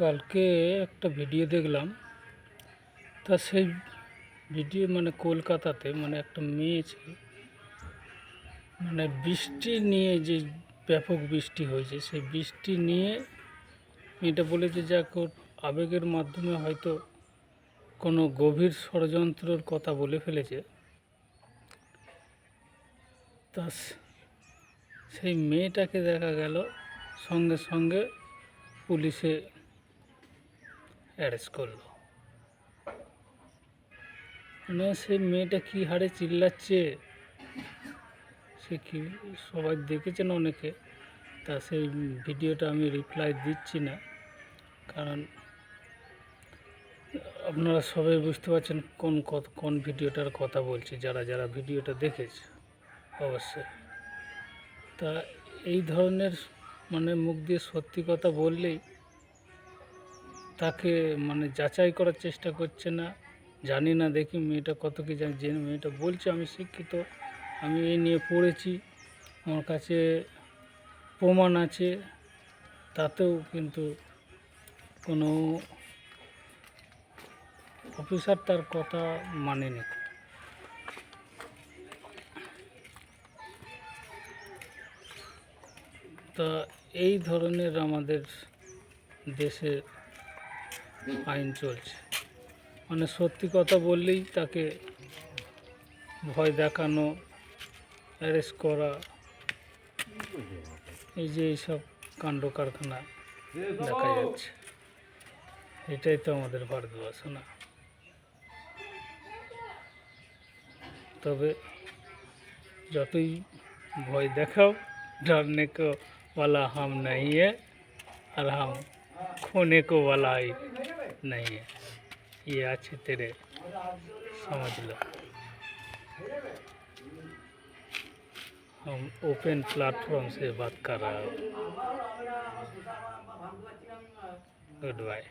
কালকে একটা ভিডিও দেখলাম। তা সেই ভিডিও মানে কলকাতাতে মানে একটা মেয়ে ছিল। মানে বৃষ্টি নিয়ে যে ব্যাপক বৃষ্টি হয়েছে, সেই বৃষ্টি নিয়ে মেয়েটা বলেছে ওর আবেগের মাধ্যমে হয়তো কোনো গভীর ষড়যন্ত্রর কথা বলে ফেলেছে। তা সেই মেয়েটাকে দেখা গেল সঙ্গে সঙ্গে পুলিশে অ্যারেস্ট করল। মানে সেই মেয়েটা কী হারে চিল্লাচ্ছে? সে কি সবাই দেখেছেন অনেকে? তা সেই ভিডিওটা আমি রিপ্লাই দিচ্ছি না। কারণ আপনারা সবাই বুঝতে পারছেন কোন কোন ভিডিওটার কথা বলছি, যারা যারা ভিডিওটা দেখেছে, অবশ্যই। তা এই ধরনের মানে মুখ দিয়ে সত্যি কথা বললেই তাকে মানে যাচাই করার চেষ্টা করছে না। জানি না দেখি মেয়েটা কত কী জানি, যে মেয়েটা বলছে আমি শিক্ষিত, আমি এই নিয়ে পড়েছি। আমার কাছে প্রমাণ আছে, তাতেও কিন্তু কোনো অফিসার তার কথা মানেনি। তা এই ধরনের আমাদের দেশে আইন চলছে মানে সত্যি কথা বললেই তাকে ভয় দেখানো অ্যারেস্ট করা এই যে এইসব কাণ্ড কারখানা দেখা যাচ্ছে এটাই তো আমাদের ভারতবর্ষ না তবে যতই ভয় দেখাও डरने को वाला हम नहीं है और हम खोने को वाला ही नहीं है। ये अच्छे तेरे समझ लो। हम ओपन प्लेटफॉर्म से बात कर रहे हूँ। Good bye